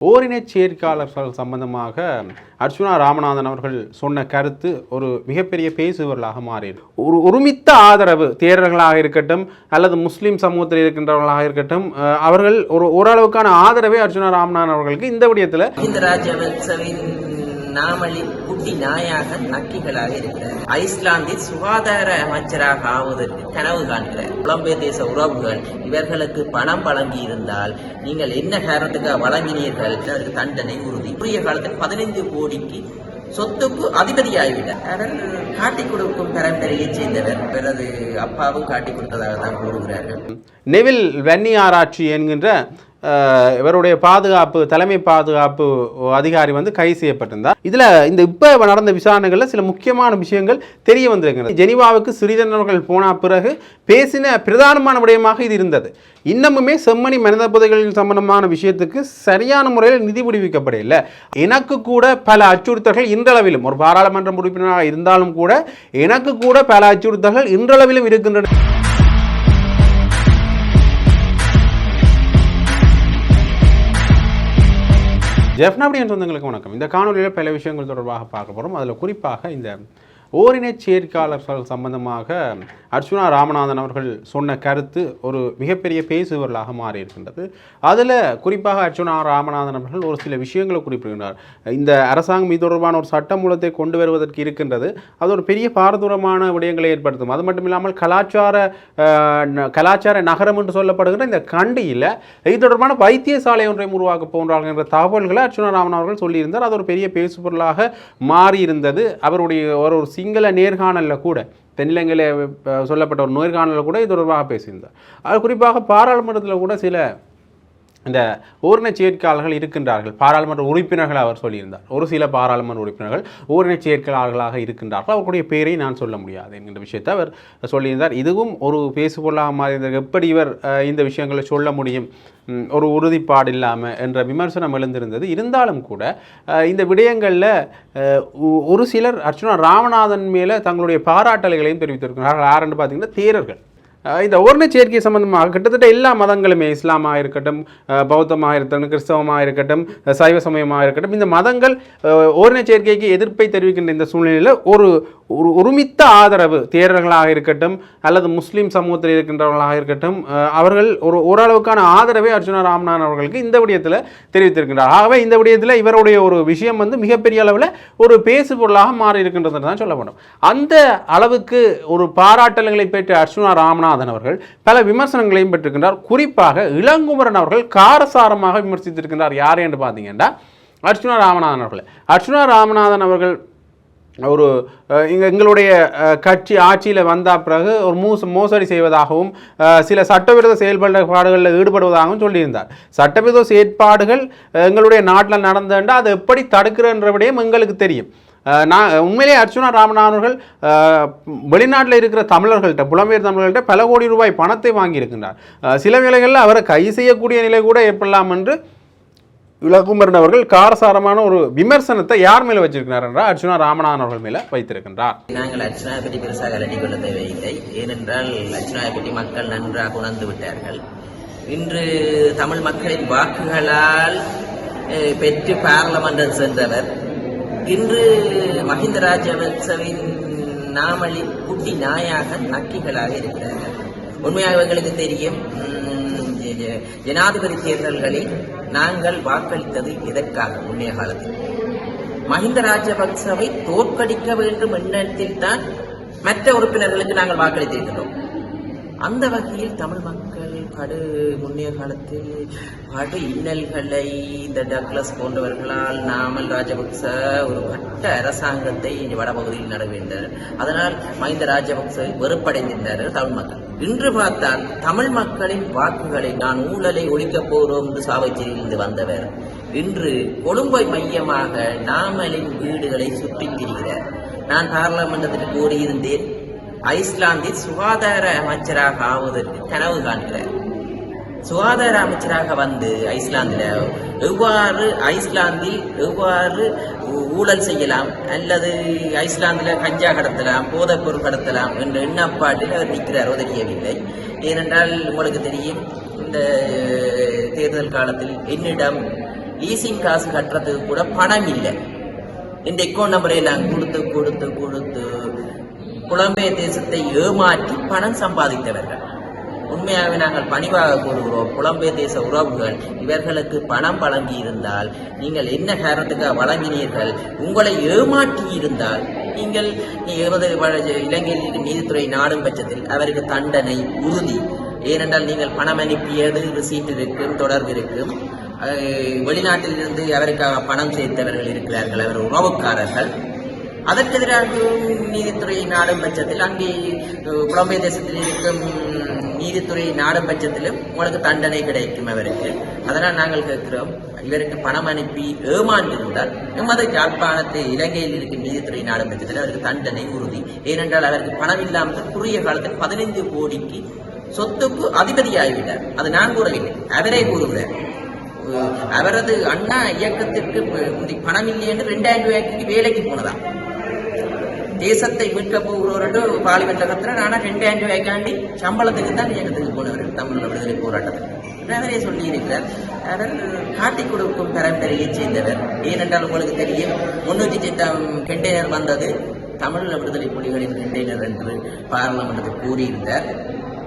ஓரினச் சேர்க்கையாளர்கள் சம்பந்தமாக அர்ச்சுனா ராமநாதன் அவர்கள் சொன்ன கருத்து ஒரு மிகப்பெரிய பேசுபவர்களாக மாறியது. ஒரு ஒருமித்த ஆதரவு தேரர்களாக இருக்கட்டும் அல்லது முஸ்லீம் சமூகத்தில் இருக்கின்றவர்களாக இருக்கட்டும் அவர்கள் ஒரு ஓரளவுக்கான ஆதரவை அர்ச்சுனா ராமநாதன் அவர்களுக்கு இந்த விடயத்தில் இந்த நாமளி குட்டி நாயாக நக்கிகளாக இருக்கிறார் ஐஸ்லாந்தில் சுகாதார அமைச்சராக ஆவதற்கு கனவு காண்கிறார் புலம்பெயர் தேச உறவுகள் இவர்களுக்கு பணம் வழங்கி இருந்தால் நீங்கள் என்ன காரணத்துக்காக வழங்கினீர்கள்? அதற்கு தண்டனை உறுதி. குறுகிய காலத்தில் பதினைந்து கோடிக்கு சொத்துக்கு அதிபதியாகிவிட்டார். அவர் காட்டிக் கொடுக்கும் பரம்பரையைச் சேர்ந்தவர். இவரது அப்பாவும் காட்டிக் கொடுத்ததாக தான் கூறுகிறார்கள். நெவில் வன்னி ஆராய்ச்சி என்கின்ற இவருடைய பாதுகாப்பு தலைமை பாதுகாப்பு அதிகாரி வந்து கைது செய்யப்பட்டிருந்தார். இதில் இந்த இப்போ நடந்த விசாரணைகளில் சில முக்கியமான விஷயங்கள் தெரிய வந்திருக்கிறது ஜெனிவாவுக்கு சிறிதனவர்கள் போன பிறகு பேசின பிரதானமான விடயமாக இது இருந்தது. இன்னமுமே செம்மணி மனித புதைகளின் சம்பந்தமான விஷயத்துக்கு சரியான முறையில் நிதி விடுவிக்கப்படவில்லை. எனக்கு கூட பல அச்சுறுத்தல்கள் இன்றளவிலும் ஒரு பாராளுமன்ற உறுப்பினராக இருந்தாலும் கூட எனக்கு கூட பல அச்சுறுத்தல்கள் இன்றளவிலும் இருக்கின்றன. ஜெஃப்னாபடியன் சொந்தங்களுக்கு வணக்கம். இந்த காணொலியில் பல விஷயங்கள் தொடர்பாக பார்க்க போகிறோம் அதில் குறிப்பாக இந்த ஓரினச் சேர்க்கையாளர்கள் சம்பந்தமாக அர்ச்சுனா ராமநாதன் அவர்கள் சொன்ன கருத்து ஒரு மிகப்பெரிய பேசுபவர்களாக மாறி இருக்கின்றது அதில் குறிப்பாக அர்ச்சுனா ராமநாதன் அவர்கள் ஒரு சில விஷயங்களை குறிப்பிடுகிறார் இந்த அரசாங்கம் இது தொடர்பான ஒரு சட்டமூலத்தை கொண்டு வருவதற்கு இருக்கின்றது. அது ஒரு பெரிய பாரதூரமான விடயங்களை ஏற்படுத்தும். அது மட்டும் இல்லாமல் கலாச்சார ந- கலாச்சார நகரம் என்று சொல்லப்படுகிற இந்த கண்டியில் இது தொடர்பான வைத்தியசாலை ஒன்றை உருவாக்க போன்றார்கள் என்ற தகவல்களை அர்ச்சுனா ராமன் அவர்கள் சொல்லியிருந்தார். அது ஒரு பெரிய பேசுபொருளாக மாறியிருந்தது. அவருடைய ஒரு ஒரு சிங்கள நேர்காணலில் கூட தென்னிலங்கையில் சொல்லப்பட்ட ஒரு நேர்காணலில் கூட இது தொடர்பாக பேசியிருந்தார். அது குறிப்பாக பாராளுமன்றத்தில் கூட சில இந்த ஓரின சேர்க்கையாளர்கள் இருக்கின்றார்கள். பாராளுமன்ற உறுப்பினர்கள் அவர் சொல்லியிருந்தார். ஒரு சில பாராளுமன்ற உறுப்பினர்கள் ஓரின சேர்க்கையாளர்களாக இருக்கின்றார்கள். அவர்களுடைய பெயரை நான் சொல்ல முடியாது என்கின்ற விஷயத்தை அவர் சொல்லியிருந்தார். இதுவும் ஒரு பேசுபொருளாக மாறி எப்படி இவர் இந்த விஷயங்களை சொல்ல முடியும்? ஒரு உறுதிப்பாடு இல்லாமல் என்ற விமர்சனம் எழுந்திருந்தது. இருந்தாலும் கூட இந்த விடயங்களில் ஒரு சிலர் அர்ச்சுனா ராமநாதன் மேலே தங்களுடைய பாராட்டல்களையும் தெரிவித்திருக்கிறார்கள். யாருன்னு பார்த்தீங்கன்னா தேரர்கள். இந்த ஓர்ண சேர்க்கை சம்பந்தமாக கிட்டத்தட்ட எல்லா மதங்களுமே இஸ்லாமாக இருக்கட்டும் பௌத்தமாக இருக்கட்டும் கிறிஸ்தவமாக இருக்கட்டும் சைவ சமயமாக இருக்கட்டும் இந்த மதங்கள் ஓர்ண சேர்க்கைக்கு எதிர்ப்பை தெரிவிக்கின்ற இந்த சூழ்நிலையில் ஒரு ஒரு ஒருமித்த ஆதரவு தேரர்களாக இருக்கட்டும் அல்லது முஸ்லீம் சமூகத்தில் இருக்கின்றவர்களாக இருக்கட்டும் அவர்கள் ஒரு ஓரளவுக்கான ஆதரவை அர்ஜுனா ராம்நாத் அவர்களுக்கு இந்த விடயத்தில் தெரிவித்திருக்கின்றார். ஆகவே இந்த விடயத்தில் இவருடைய ஒரு விஷயம் வந்து மிகப்பெரிய அளவில் ஒரு பேசு பொருளாக மாறி இருக்கின்றது தான் சொல்ல வேண்டும் அந்த அளவுக்கு ஒரு பாராட்டல்களை பெற்ற ராம்நாத் ராமநாதன் அவர்கள் பல விமர்சனங்களையும் பெற்றிருக்கின்றார். குறிப்பாக இளங்குமரன் அவர்கள் காரசாரமாக விமர்சித்திருக்கின்றார். யார் என்று பார்த்தீங்கன்னா அர்ச்சுனா ராமநாதன் அவர்கள். அர்ச்சுனா ராமநாதன் அவர்கள் ஒரு அஹ், எங்களுடைய கட்சி ஆட்சியில் வந்த பிறகு ஒரு மூச மோசடி செய்வதாகவும் சில சட்டவிரோத செயல்பாடுகளில் ஈடுபடுவதாகவும் சொல்லியிருந்தார். சட்டவிரோத செயற்பாடுகள் எங்களுடைய நாட்டில் நடந்ததுண்டா அதை எப்படி தடுக்கிறன்ற விடயம் எங்களுக்கு தெரியும். நான் உண்மையிலே அர்ச்சுனா ராமநாதன் அவர்கள் வெளிநாட்டில் இருக்கிற தமிழர்கள்ட்ட புலம்பெயர் தமிழர்கள்ட்ட பல கோடி ரூபாய் பணத்தை வாங்கியிருக்கின்றார். சில வேளைகளில் அவரை கை செய்யக்கூடிய நிலை கூட ஏற்படலாம் என்று இளகுமரன் அவர்கள் காரசாரமான ஒரு விமர்சனத்தை யார் மேலே வச்சிருக்கிறார் என்றால் அர்ச்சுனா ராமநாதன் அவர்கள் மேலே வைத்திருக்கின்றார். நாங்கள் அர்ச்சனாவை பற்றி பெருசாக அலட்டிக் கொள்ள தேவையில்லை. ஏனென்றால் அர்ச்சனாவை பற்றி மக்கள் நன்றாக உணர்ந்து விட்டார்கள். இன்று தமிழ் மக்களின் வாக்குகளால் பெற்று பார்லமெண்டல் சென்றவர் இன்று மஹிந்த ராஜபக்சவின் நாமளி குட்டி நாயாக நக்கிகளாக இருக்கிறார்கள் உண்மையாக எங்களுக்கு தெரியும் உம், ஜனாதிபதி தேர்தல்களில் நாங்கள் வாக்களித்தது எதற்காக முன்னைய காலத்தில்? மஹிந்த ராஜபக்சவை தோற்கடிக்க வேண்டும் எண்ணத்தில் தான் மற்ற உறுப்பினர்களுக்கு நாங்கள் வாக்களித்திருக்கிறோம். அந்த வகையில் தமிழ் மக்கள் படு முன்னைய காலத்தில் படு இன்னல்களை. இந்த டக்ளஸ் போன்றவர்களால் நாமல் ராஜபக்ச ஒரு கட்ட அரசாங்கத்தை வடபகுதியில் நடவேண்டனர் அதனால் மஹிந்த ராஜபக்ச வெறுப்படைந்திருந்தார்கள் தமிழ் மக்கள். இன்று பார்த்தால் தமிழ் மக்களின் வாக்குகளை நான் ஊழலை ஒழிக்கப் போகிறோம் என்று சாவச்சேரியிலிருந்து வந்தவர். இன்று கொழும்பை மையமாக நாமலின் வீடுகளை சுற்றித் திரிகிறார் நான் பாராளுமன்றத்திற்கு கூறியிருந்தேன் ஐஸ்லாந்தில் சுகாதார அமைச்சராக ஆவதற்கு கனவு காண்கிறார். சுகாதார அமைச்சராக வந்து ஐஸ்லாந்தில் எவ்வாறு ஐஸ்லாந்தில் எவ்வாறு ஊ- ஊழல் செய்யலாம் அல்லது ஐஸ்லாந்தில் கஞ்சா கடத்தலாம் போதைப்பொருள் கடத்தலாம் என்ற எண்ணப்பாட்டில் அவர் நிற்கிறார். உதவியவில்லை ஏனென்றால் உங்களுக்கு தெரியும் இந்த தேர்தல் காலத்தில் என்னிடம் லீசிங் காசு கட்டுறதுக்கு கூட பணம் இல்லை. இந்த அக்கௌண்ட் நம்பரை எல்லாம் கொடுத்து கொடுத்து கொடுத்து புலம்பெயர் தேசத்தை ஏமாற்றி பணம் சம்பாதித்தவர்கள். உண்மையாகவே நாங்கள் பணிவாக கூறுகிறோம். புலம்பெயர் தேச உறவுகள் இவர்களுக்கு பணம் வழங்கி இருந்தால் நீங்கள் என்ன காரணத்துக்காக வழங்கினீர்கள்? உங்களை ஏமாற்றி இருந்தால் நீங்கள் இருபது இலங்கையில் நீதித்துறை நாடும் பட்சத்தில் அவருக்கு தண்டனை உறுதி. ஏனென்றால் நீங்கள் பணம் அனுப்பியது ரிசீட் இருக்கும் தொடர்பு இருக்கும். வெளிநாட்டில் இருந்து அவருக்காக பணம் சேர்த்தவர்கள் இருக்கிறார்கள் அவர் உறவுக்காரர்கள். அதற்கு எதிராக நீதித்துறை நாடும் பட்சத்தில் அங்கே புலம்பெயர் தேசத்தில் இருக்கும் நீதித்துறை நாடும் பட்சத்திலும் உங்களுக்கு தண்டனை கிடைக்கும் அவருக்கு. அதனால் நாங்கள் கேட்கிறோம் இவருக்கு பணம் அனுப்பி ஏமாந்திருந்தால் எமது யாழ்ப்பாணத்தை இலங்கையில் இருக்கும் நீதித்துறை நாடும் பட்சத்தில் அவருக்கு தண்டனை உறுதி. ஏனென்றால் அவருக்கு பணம் இல்லாமல் குறுகிய காலத்தில் பதினைந்து கோடிக்கு சொத்துக்கு அதிபதியாகிவிட்டார். அது நான் கூறவில்லை அவரே கூறுகிறார். அவரது அண்ணா இயக்கத்திற்கு பணம் இல்லை என்று ரெண்டாயிரம் ரூபாய்க்கு வேலைக்கு போனதான் தேசத்தை மீட்க போகிறவர்கள் பார்லிமெண்ட்ல கத்துறாரு ரெண்டு ஆண்டு வைக்காண்டி சம்பளத்துக்கு தான் இயக்கத்துக்கு போனவர். தமிழ் விடுதலை போராட்டத்துக்கு. அவரே சொல்லி இருக்கிறார் அவர் காட்டி கொடுக்கும் பரம்பரையை சேர்ந்தவர். ஏனென்றால் உங்களுக்கு தெரியும் முன்னூற்றி சித்தாம் கண்டெய்னர் வந்தது. தமிழ் விடுதலை புலிகளின் கண்டெய்னர் என்று பாராளுமன்றத்தில் கூறியிருந்தார்.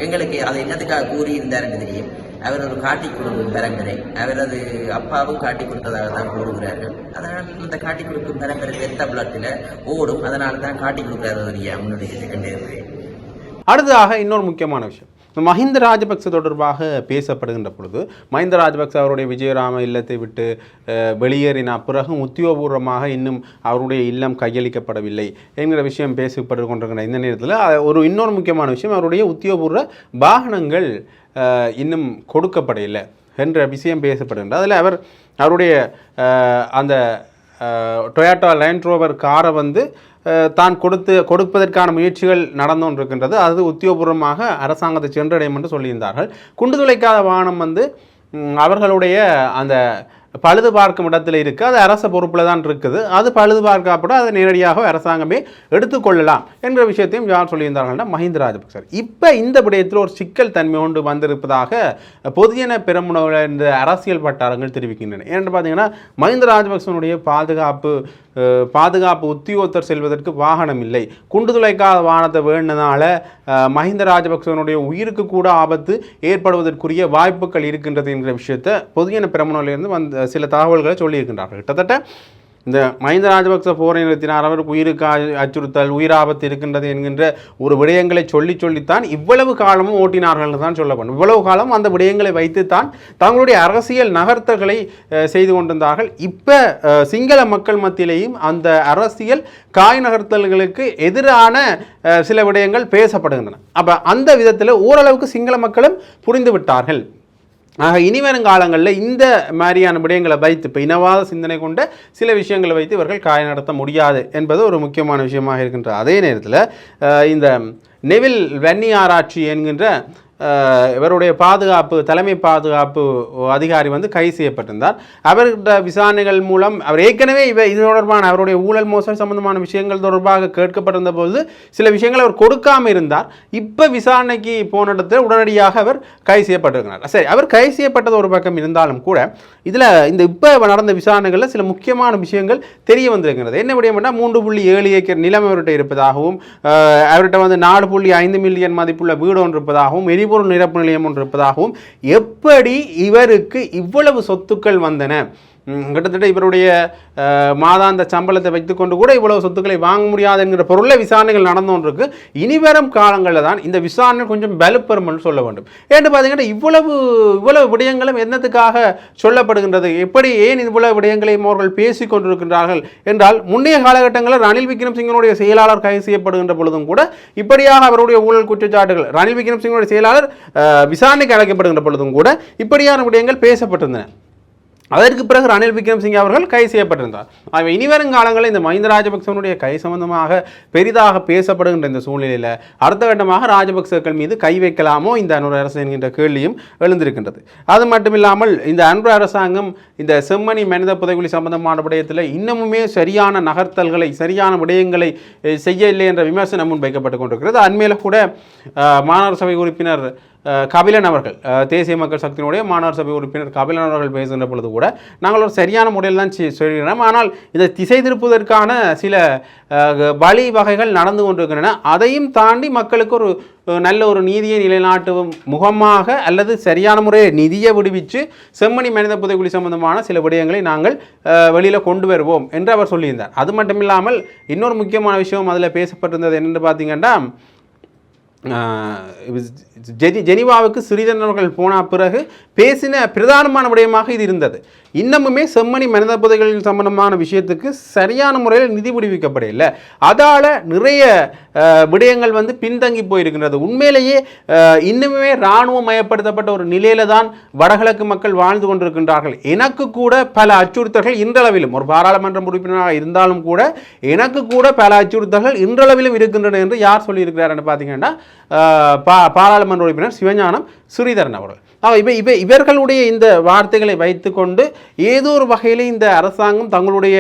எங்களுக்கு அதை என்னத்துக்காக கூறியிருந்தார் என்று தெரியும். அவர் ஒரு காட்டி கொடுக்கும் பரம்பரை அவரது அப்பாவும் காட்டி கொடுத்ததாக தான் கூறுகிறார்கள். அதனால் இந்த காட்டி கொடுக்கும் பரம்பரை வெத்த பிளட்டில் ஓடும். அதனால தான் காட்டி கொடுக்குறாரு முன்னோடி செகண்டரி அடுத்ததாக இன்னொரு முக்கியமான விஷயம். மஹிந்த ராஜபக்ச தொடர்பாக பேசப்படுகின்ற பொழுது மஹிந்த ராஜபக்ச அவருடைய விஜயராம இல்லத்தை விட்டு வெளியேறின பிறகும் உத்தியோகபூர்வமாக இன்னும் அவருடைய இல்லம் கையளிக்கப்படவில்லை என்கிற விஷயம் பேசப்பட்டு கொண்டிருக்கிற இந்த நேரத்தில் ஒரு இன்னொரு முக்கியமான விஷயம் அவருடைய உத்தியோகபூர்வ வாகனங்கள் இன்னும் கொடுக்கப்படவில்லை என்ற விஷயம் பேசப்படுகின்றது. அதில் அவர் அவருடைய அந்த டொயாட்டோ லேண்ட் ரோவர் காரை வந்து தான் கொடுத்து கொடுப்பதற்கான முயற்சிகள் நடந்து கொண்டிருக்கின்றது அது உத்தியோகபூர்வமாக அரசாங்கத்தை சென்றடையும் என்று சொல்லியிருந்தார்கள். குண்டு துளைக்காத வாகனம் வந்து அவர்களுடைய அந்த பழுது பார்க்கும் இடத்துல இருக்குது அது அரச பொறுப்பில் தான் இருக்குது. அது பழுது பார்க்கப்பட அதை நேரடியாக அரசாங்கமே எடுத்துக்கொள்ளலாம் என்ற விஷயத்தையும் யார் சொல்லியிருந்தார்கள்னா மஹிந்த ராஜபக்சர் இப்போ இந்த விடயத்தில் ஒரு சிக்கல் தன்மை கொண்டு வந்திருப்பதாக பொதுஜன பெருமுனவில் இந்த அரசியல் வட்டாரங்கள் தெரிவிக்கின்றன. ஏன்னு பார்த்தீங்கன்னா மஹிந்த ராஜபக்சனுடைய பாதுகாப்பு பாதுகாப்பு உத்தியோகத்தர் செல்வதற்கு வாகனம் இல்லை. குண்டுதுளைக்காத வாகனத்தை வேணுனால மஹிந்த ராஜபக்சனுடைய உயிருக்கு கூட ஆபத்து ஏற்படுவதற்குரிய வாய்ப்புகள் இருக்கின்றது என்கிற விஷயத்தை பொதுஜன பெருமுனவிலிருந்து வந்த சில தகவல்களை சொல்லியிருக்கின்றார்கள். கிட்டத்தட்ட இந்த மஹிந்த ராஜபக்ச போரை நிறுத்தினார். அவருக்கு உயிருக்கு அச்சுறுத்தல் உயிராபத்து இருக்கின்றது என்கின்ற ஒரு விடயங்களை சொல்லி சொல்லித்தான் இவ்வளவு காலமும் ஓட்டினார்கள் தான் சொல்லப்படும். இவ்வளவு காலம் அந்த விடயங்களை வைத்துத்தான் தங்களுடைய அரசியல் நகர்த்தல்களை செய்து கொண்டிருந்தார்கள். இப்போ சிங்கள மக்கள் மத்தியிலேயும் அந்த அரசியல் காய் நகர்த்தல்களுக்கு எதிரான சில விடயங்கள் பேசப்படுகின்றன. அப்போ அந்த விதத்தில் ஓரளவுக்கு சிங்கள மக்களும் புரிந்து விட்டார்கள் ஆக இனி வரும் காலங்களில் இந்த மாதிரியான விடயங்களை வைத்து இப்போ இனவாத சிந்தனை கொண்ட சில விஷயங்களை வைத்து இவர்கள் காய நடத்த முடியாது என்பது ஒரு முக்கியமான விஷயமாக இருக்கின்ற அதே நேரத்தில் இந்த நெவில் வெண்ணி ஆராய்ச்சி என்கின்ற இவருடைய பாதுகாப்பு தலைமை பாதுகாப்பு அதிகாரி வந்து கைது செய்யப்பட்டிருந்தார். அவர்கிட்ட விசாரணைகள் மூலம் அவர் ஏற்கனவே இவ இது தொடர்பான அவருடைய ஊழல் மோசடி சம்பந்தமான விஷயங்கள் தொடர்பாக கேட்கப்பட்டிருந்த போது சில விஷயங்களை அவர் கொடுக்காமல் இருந்தார். இப்போ விசாரணைக்கு போன இடத்துல உடனடியாக அவர் கைது செய்யப்பட்டிருக்கிறார். சரி அவர் கைது செய்யப்பட்டது ஒரு பக்கம் இருந்தாலும் கூட இதில் இந்த இப்போ நடந்த விசாரணைகளில் சில முக்கியமான விஷயங்கள் தெரிய வந்திருக்கிறது. என்ன விடயம்னா மூன்று புள்ளி ஏழு ஏக்கர் நிலம் அவர்கிட்ட இருப்பதாகவும் அவர்கிட்ட வந்து நாலு புள்ளி ஐந்து மில்லியன் மதிப்புள்ள வீடு ஒன்று இருப்பதாகவும் எரிபொருள் நிரப்பு நிலையம் ஒன்று இருப்பதாகவும் எப்படி இவருக்கு இவ்வளவு சொத்துக்கள் வந்தன? கிட்டத்தட்ட இவருடைய மாதாந்த சம்பளத்தை வைத்துக்கொண்டு கூட இவ்வளவு சொத்துக்களை வாங்க முடியாது என்கிற பொருளில் விசாரணைகள் நடந்து இனி இனிவரும் காலங்களில் தான் இந்த விசாரணை கொஞ்சம் வலுப்பெறும்னு சொல்ல வேண்டும். ஏன்னு பார்த்தீங்கன்னா இவ்வளவு இவ்வளவு விடயங்களும் என்னத்துக்காக சொல்லப்படுகின்றது? எப்படி ஏன் இவ்வளவு விடயங்களையும் அவர்கள் பேசிக் கொண்டிருக்கின்றார்கள்? என்றால் முன்னைய காலகட்டங்களில் ரணில் விக்ரம்சிங்கனுடைய செயலாளர் கைது செய்யப்படுகின்ற பொழுதும் கூட இப்படியாக அவருடைய ஊழல் குற்றச்சாட்டுகள் ரணில் விக்ரம்சிங்கனுடைய செயலாளர் விசாரணைக்கு அழைக்கப்படுகின்ற பொழுதும் கூட இப்படியான விடயங்கள் பேசப்பட்டிருந்தன. அதற்கு பிறகு ரணில் விக்ரம்சிங்கே அவர்கள் கைது செய்யப்பட்டிருந்தார். ஆகவே இனிவரும் காலங்களில் இந்த மஹிந்த ராஜபக்சவனுடைய கை சம்பந்தமாக பெரிதாக பேசப்படுகின்ற இந்த சூழ்நிலையில் அடுத்த கட்டமாக ராஜபக்சர்கள் மீது கை வைக்கலாமோ இந்த அன்பு அரசு என்கின்ற கேள்வியும் எழுந்திருக்கின்றது. அது மட்டும் இல்லாமல் இந்த அன்பு அரசாங்கம் இந்த செம்மணி மனித புதைகுழி சம்பந்தமான விடயத்தில் இன்னமுமே சரியான நகர்த்தல்களை சரியான விடயங்களை செய்யவில்லை என்ற விமர்சனம் முன்வைக்கப்பட்டு கொண்டிருக்கிறது. அண்மையில் கூட மாநகர சபை உறுப்பினர் கபிலன் அவர்கள் தேசிய மக்கள் சக்தியினுடைய மாணவர் சபை உறுப்பினர் கபிலன் அவர்கள் பேசுகின்ற பொழுது கூட நாங்கள் ஒரு சரியான முறையில் தான் செ- சொல்கிறோம். ஆனால் இதை திசை திருப்புவதற்கான சில வழி வகைகள் நடந்து கொண்டிருக்கின்றன. அதையும் தாண்டி மக்களுக்கு ஒரு நல்ல ஒரு நீதியை நிலைநாட்டும் முகமாக அல்லது சரியான முறையை நிதியை விடுவித்து செம்மணி மனித புதைக்குழி சம்பந்தமான சில விடயங்களை நாங்கள் வெளியில் கொண்டு வருவோம் என்று அவர் சொல்லியிருந்தார். அது மட்டும் இல்லாமல் இன்னொரு முக்கியமான விஷயம் அதில் பேசப்பட்டிருந்தது என்னென்று பார்த்தீங்கன்னா ஜெனி ஜெனிவாவுக்கு சிறிதன் அவர்கள் போன பிறகு பேசின பிரதானமான விடயமாக இது இருந்தது. இன்னமுமே செம்மணி மனித புதைகளின் சம்பந்தமான விஷயத்துக்கு சரியான முறையில் நிதி விடுவிக்கப்படவில்லை. அதால் நிறைய விடயங்கள் வந்து பின்தங்கி போயிருக்கின்றது. உண்மையிலேயே இன்னுமே இராணுவம் மயப்படுத்தப்பட்ட ஒரு நிலையில தான் வடகிழக்கு மக்கள் வாழ்ந்து கொண்டிருக்கின்றார்கள். எனக்கு கூட பல அச்சுறுத்தல்கள் இன்றளவிலும் ஒரு பாராளுமன்ற உறுப்பினராக இருந்தாலும் கூட எனக்கு கூட பல அச்சுறுத்தல்கள் இன்றளவிலும் இருக்கின்றன என்று யார் சொல்லியிருக்கிறார் பார்த்தீங்கன்னா பா பாராளுமன்ற உறுப்பினர் சிவஞானம் ஸ்ரீதரன் அவர்கள். ஆக இப்போ இப்போ இவர்களுடைய இந்த வார்த்தைகளை வைத்துக்கொண்டு ஏதோ ஒரு வகையில் இந்த அரசாங்கம் தங்களுடைய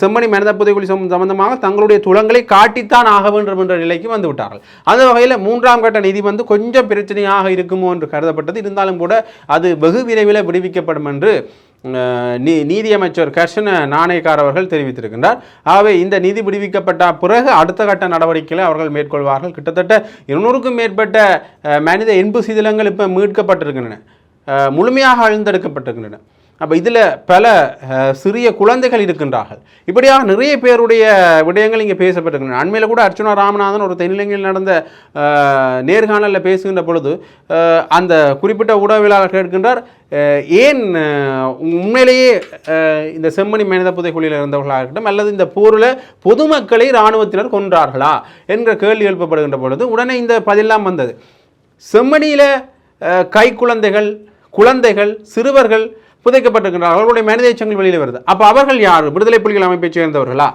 செம்மணி மனித புதைகுழி சம்பந்தமாக தங்களுடைய துளங்களை காட்டித்தான் ஆக வேண்டும் என்ற நிலைக்கு வந்து விட்டார்கள். அந்த வகையில் மூன்றாம் கட்ட நிதி வந்து கொஞ்சம் பிரச்சனையாக இருக்குமோ என்று கருதப்பட்டது. இருந்தாலும் கூட அது வெகு விரைவில் விடுவிக்கப்படும் என்று நீ நீதியமைச்சர் கர்ஷன நாணயக்கார் அவர்கள் தெரிவித்திருக்கின்றார். ஆகவே இந்த நிதி விடுவிக்கப்பட்ட பிறகு அடுத்த கட்ட நடவடிக்கைகளை அவர்கள் மேற்கொள்வார்கள். கிட்டத்தட்ட இருநூறுக்கும் மேற்பட்ட மனித எண்பு சிதிலங்கள் இப்போ மீட்கப்பட்டிருக்கின்றன. முழுமையாக அழுந்தெடுக்கப்பட்டிருக்கின்றன. அப்போ இதில் பல சிறிய குழந்தைகள் இருக்கின்றார்கள். இப்படியாக நிறைய பேருடைய விடயங்கள் இங்கே பேசப்பட்டிருக்கின்றன. அண்மையில் கூட அர்ச்சனா ராமநாதன் ஒரு தென்னிலங்கையில் நடந்த நேர்காணலில் பேசுகின்ற பொழுது அந்த குறிப்பிட்ட ஊடகவியலாளர் கேட்கின்றார் ஏன் உண்மையிலேயே இந்த செம்மணி மனித புதைக்குழியில் இருந்தவர்களாக இருக்கட்டும் அல்லது இந்த போரில் பொதுமக்களை இராணுவத்தினர் கொன்றார்களா என்ற கேள்வி எழுப்பப்படுகின்ற பொழுது உடனே இந்த பதிலாம் வந்தது. செம்மணியில் கை குழந்தைகள் குழந்தைகள் சிறுவர்கள் புதைக்கப்பட்டிருக்கின்றார்கள் அவர்களுடைய மனித எச்சங்கள் வெளியில் வருது. அப்போ அவர்கள் யார்? விடுதலை புலிகள் அமைப்பைச் சேர்ந்தவர்களா?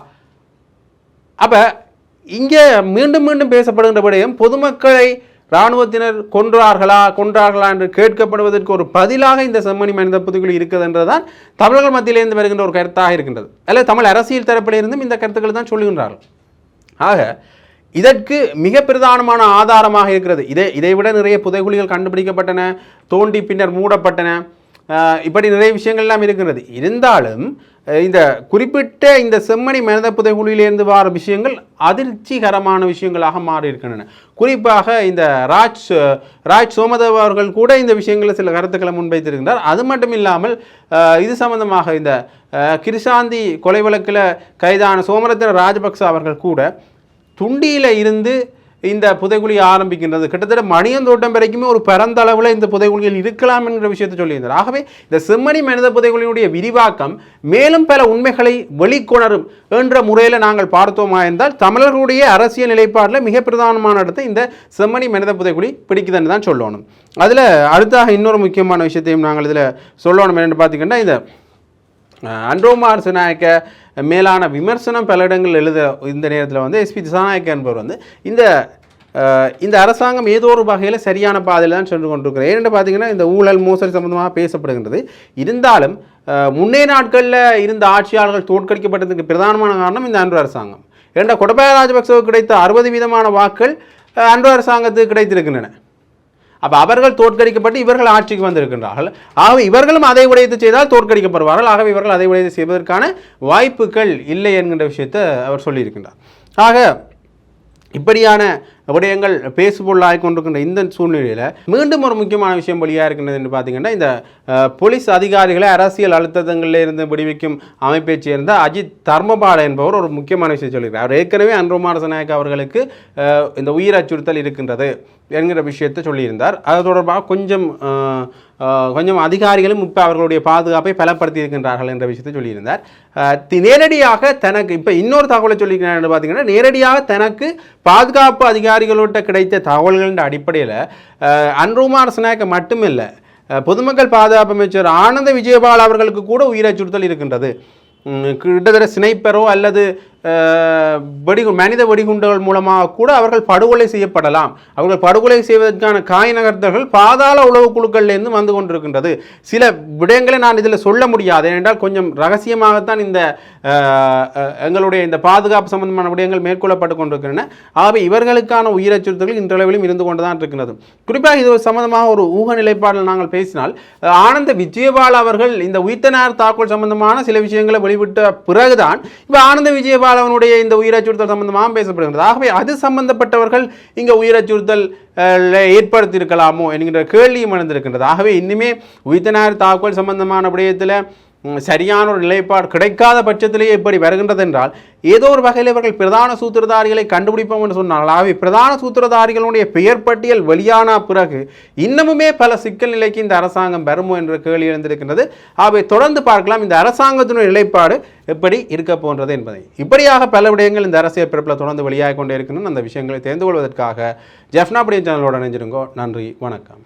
அப்போ இங்கே மீண்டும் மீண்டும் பேசப்படுகின்ற விடயம் பொதுமக்களை இராணுவத்தினர் கொன்றார்களா கொன்றார்களா என்று கேட்கப்படுவதற்கு ஒரு பதிலாக இந்த செம்மணி மனித புதுக்குழி இருக்கிறது என்றுதான் தமிழர்கள் மத்தியிலிருந்து வருகின்ற ஒரு கருத்தாக இருக்கின்றது. அல்லது தமிழ் அரசியல் தரப்பிலிருந்தும் இந்த கருத்துக்களை தான் சொல்லுகின்றார்கள். ஆக இதற்கு மிக பிரதானமான ஆதாரமாக இருக்கிறது. இதை இதை விட நிறைய புதைகுழிகள் கண்டுபிடிக்கப்பட்டன தோண்டி பின்னர் மூடப்பட்டன. இப்படி நிறைய விஷயங்கள்லாம் இருக்கின்றது. இருக்கிறது இருந்தாலும் இந்த குறிப்பிட்ட இந்த செம்மணி மனித புதைகுழியிலிருந்து வார விஷயங்கள் அதிர்ச்சிகரமான விஷயங்களாக மாறி இருக்கின்றன குறிப்பாக இந்த ராஜ் ராஜ் சோமதேவ் அவர்கள் கூட இந்த விஷயங்களில் சில கருத்துக்களை முன்வைத்திருக்கின்றார். அது மட்டும் இல்லாமல் இது சம்பந்தமாக இந்த கிருஷாந்தி கொலை வழக்கில் கைதான சோமரத்தின ராஜபக்ச அவர்கள் கூட துண்டியில் இருந்து இந்த புதைகுழி ஆரம்பிக்கின்றது. கிட்டத்தட்ட மணியந்தோட்டம் வரைக்குமே ஒரு பரந்தளவில் இந்த புதைகுழிகள் இருக்கலாம் என்கிற விஷயத்தை சொல்லியிருந்தார். ஆகவே இந்த செம்மணி மனித புதைகுழியினுடைய விரிவாக்கம் மேலும் பல உண்மைகளை வெளிக்கொணரும் என்ற முறையில் நாங்கள் பார்த்தோமா என்றால் தமிழர்களுடைய அரசியல் நிலைப்பாட்டில் மிக பிரதானமான இடத்தை இந்த செம்மணி மனித புதைகுழி பிடிக்குதுன்னு தான் சொல்லணும். அதில் அடுத்தாக இன்னொரு முக்கியமான விஷயத்தையும் நாங்கள் இதில் சொல்லணும் என்னென்னு பார்த்தீங்கன்னா இந்த அன்ரோமார் சினாயக்க மேலான விமர்சனம் பல இடங்கள் எழுத இந்த நேரத்தில் வந்து எஸ்பி திசாநாயக்க என்பவர் வந்து இந்த இந்த அரசாங்கம் ஏதோ ஒரு வகையில் சரியான பாதையில் தான் சென்று கொண்டிருக்கிறது. ஏன்னு பார்த்தீங்கன்னா இந்த ஊழல் மோசடி சம்பந்தமாக பேசப்படுகின்றது. இருந்தாலும் முன்னே நாட்களில் இருந்த ஆட்சியாளர்கள் தோற்கடிக்கப்பட்டதுக்கு பிரதானமான காரணம் இந்த அன்று அரசாங்கம். இரண்டா கொடபாய ராஜபக்சவுக்கு கிடைத்த அறுபது வீதமான வாக்கள் அன்று அரசாங்கத்துக்கு கிடைத்திருக்கின்றன. அப்போ அவர்கள் தோற்கடிக்கப்பட்டு இவர்கள் ஆட்சிக்கு வந்திருக்கின்றார்கள். ஆகவே இவர்களும் அதை உடையத்து செய்தால் தோற்கடிக்கப்படுவார்கள். ஆகவே இவர்கள் அதை உடையத்து செய்வதற்கான வாய்ப்புகள் இல்லை என்கின்ற விஷயத்தை அவர் சொல்லியிருக்கின்றார். ஆக இப்படியான விடயங்கள் பேசுபொருளாகி கொண்டிருக்கின்ற இந்த சூழ்நிலையில் மீண்டும் ஒரு முக்கியமான விஷயம் வழியாக இருக்கின்றது என்று பார்த்தீங்கன்னா இந்த போலீஸ் அதிகாரிகளை அரசியல் அழுத்தங்களில் இருந்து விடுவிக்கும் அமைப்பைச் சேர்ந்த அஜித் தர்மபால என்பவர் ஒரு முக்கியமான விஷயம் சொல்லியிருக்கிறார். அவர் ஏற்கனவே அன்ருமார் நாயக் அவர்களுக்கு இந்த உயிர் அச்சுறுத்தல் இருக்கின்றது என்கிற விஷயத்தை சொல்லியிருந்தார். அது தொடர்பாக கொஞ்சம் கொஞ்சம் அதிகாரிகளும் இப்போ அவர்களுடைய பாதுகாப்பை பலப்படுத்தி இருக்கின்றார்கள் என்ற விஷயத்தை சொல்லியிருந்தார். நேரடியாக தனக்கு இப்போ இன்னொரு தகவலை சொல்லியிருக்கிறார் பார்த்தீங்கன்னா நேரடியாக தனக்கு பாதுகாப்பு அதிகாரிகளோட்ட கிடைத்த தகவல்களின் அடிப்படையில் அன்ருமார் ஸ்நாக் மட்டுமில்லை பொதுமக்கள் பாதுகாப்பு அமைச்சர் ஆனந்த விஜயபால் அவர்களுக்கு கூட உயிர் அச்சுறுத்தல் இருக்கின்றது. கிட்டத்தட்ட சினைப்பெறோ அல்லது வடிகு மனித வெடிகுண்டுகள் மூலமாக கூட அவர்கள் படுகொலை செய்யப்படலாம். அவர்கள் படுகொலை செய்வதற்கான காய் நகர்த்தல்கள் பாதாள உளவு குழுக்கள்லேருந்து வந்து கொண்டிருக்கின்றது. சில விடயங்களை நான் இதில் சொல்ல முடியாது. ஏனென்றால் கொஞ்சம் ரகசியமாகத்தான் இந்த எங்களுடைய இந்த பாதுகாப்பு சம்பந்தமான விடயங்கள் மேற்கொள்ளப்பட்டு கொண்டிருக்கின்றன. ஆகவே இவர்களுக்கான உயிர் அச்சுறுத்தல்கள் இன்றளவிலும் இருந்து கொண்டு தான் இருக்கிறது குறிப்பாக இது சம்பந்தமாக ஒரு ஊக நிலைப்பாடில் நாங்கள் பேசினால் ஆனந்த விஜயபால் அவர்கள் இந்த உயிர்த்தனார் தாக்குதல் சம்பந்தமான சில விஷயங்களை வெளிவிட்ட பிறகுதான் இப்போ ஆனந்த விஜயபால் அவனுடைய இந்த உயிரச்சுறுத்தல் சம்பந்தமாக பேசப்படுகிறது ஆகவே அது சம்பந்தப்பட்டவர்கள் இங்கே உயிரச்சுறுத்தல் ஏற்படுத்தியிருக்கலாமோ என்கின்ற கேள்வியும் எழுந்திருக்கின்றது. ஆகவே இன்னுமே உயிர்த்தனார் தாக்குதல் சம்பந்தமான விடயத்தில் சரியான ஒரு நிலைப்பாடு கிடைக்காத பட்சத்திலேயே இப்படி வருகின்றது என்றால் ஏதோ ஒரு வகையில் இவர்கள் பிரதான சூத்திரதாரிகளை கண்டுபிடிப்போம் என்று சொன்னால் அவை பிரதான சூத்திரதாரிகளுடைய பெயர் பட்டியல் வெளியான பிறகு இன்னமுமே பல சிக்கல் நிலைக்கு இந்த அரசாங்கம் வருமோ என்ற கேள்வி எழுந்திருக்கின்றது. அவை தொடர்ந்து பார்க்கலாம் இந்த அரசாங்கத்தினுடைய நிலைப்பாடு எப்படி இருக்க போன்றது என்பதை. இப்படியாக பல விடயங்கள் இந்த அரசியல் பிறப்பில் தொடர்ந்து வெளியாக கொண்டே இருக்கணும் அந்த விஷயங்களை தெரிந்து கொள்வதற்காக ஜெஃப்னா சேனலோடு இணைஞ்சிருங்கோ நன்றி வணக்கம்.